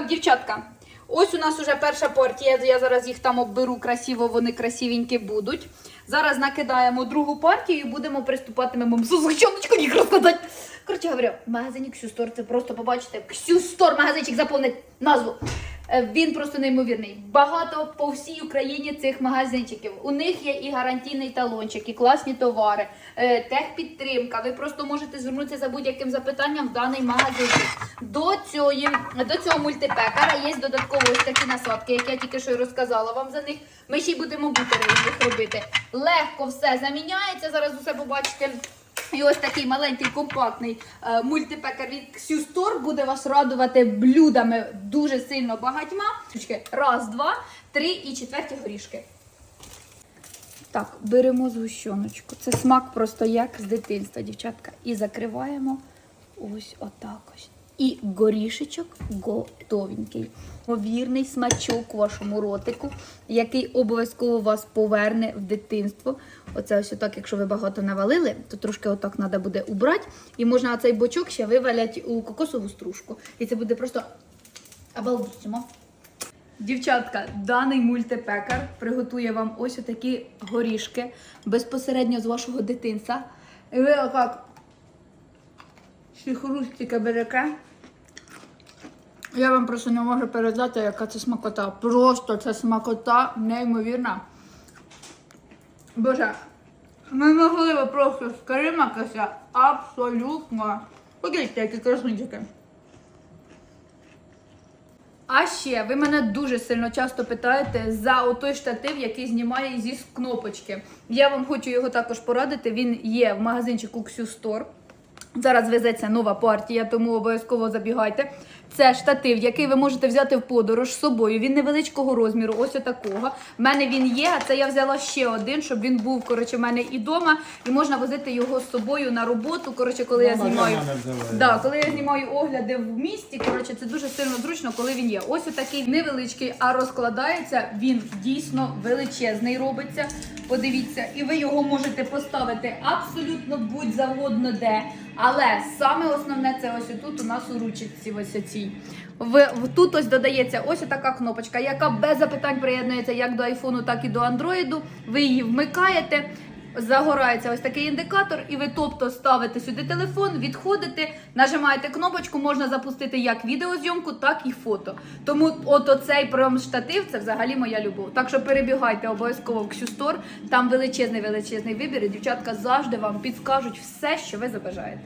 Так, дівчатка, ось у нас уже перша партія. Я зараз їх там обберу красиво, вони красивенькі будуть. Зараз накидаємо другу партію і будемо приступати мимо зачоночку їх розкладати. Коротше говорю, магазині Ксюстор, це просто побачите. Ксюстор, магазинчик заповнить назву. Е, Він просто неймовірний. Багато по всій Україні цих магазинчиків. У них є і гарантійний талончик, і класні товари, е, техпідтримка. Ви просто можете звернутися за будь-яким запитанням в даний магазинчик. До цього, до цього мультипекара є додатково ось такі насадки, як я тільки що й розказала вам за них. Ми ще й будемо бутери них робити. Легко все заміняється. Зараз усе побачите. І ось такий маленький компактний е, мультипекар від Xustore буде вас радувати блюдами дуже сильно багатьма. Раз, два, три і четверті горішки. Так, беремо згущеночку. Це смак просто як з дитинства, дівчатка. І закриваємо ось отак ось. І горішечок готовенький. Повірний смачок вашому ротику, який обов'язково вас поверне в дитинство. Оце ось отак, якщо ви багато навалили, то трошки отак треба буде убрати. І можна цей бочок ще виваляти у кокосову стружку. І це буде просто обалдіть. Дівчатка, даний мультипекар приготує вам ось такі горішки безпосередньо з вашого дитинства. І ви отак всі хрустики берете. Я вам просто не можу передати, яка це смакота. Просто це смакота неймовірна. Боже, неможливо просто скриматися абсолютно. Подивіться, які краснички. А ще ви мене дуже сильно часто питаєте за отой штатив, який знімає зі кнопочки. Я вам хочу його також порадити. Він є в магазинчику Xustore. Зараз везеться нова партія, тому обов'язково забігайте. Це штатив, який ви можете взяти в подорож з собою. Він невеличкого розміру, ось отакого. В мене він є, а це я взяла ще один, щоб він був коротше, в мене і вдома, і можна возити його з собою на роботу. Коротше, коли я знімаю. мене взяла Да, коли я знімаю огляди в місті, коротше, це дуже сильно зручно, коли він є. Ось такий невеличкий, а розкладається. Він дійсно величезний робиться. Подивіться, і ви його можете поставити абсолютно будь завгодно де. Але саме основне це ось тут у нас у ручці ось цій. В, в- тут ось додається ось така кнопочка, яка без запитань приєднується як до айфону, так і до андроїду. Ви її вмикаєте. Загорається ось такий індикатор, і ви тобто ставите сюди телефон, відходите, нажимаєте кнопочку, можна запустити як відеозйомку, так і фото. Тому от оцей прям штатив це взагалі моя любов. Так що перебігайте обов'язково в Ксюстор, там величезний величезний вибір. і Дівчатка завжди вам підскажуть все, що ви забажаєте.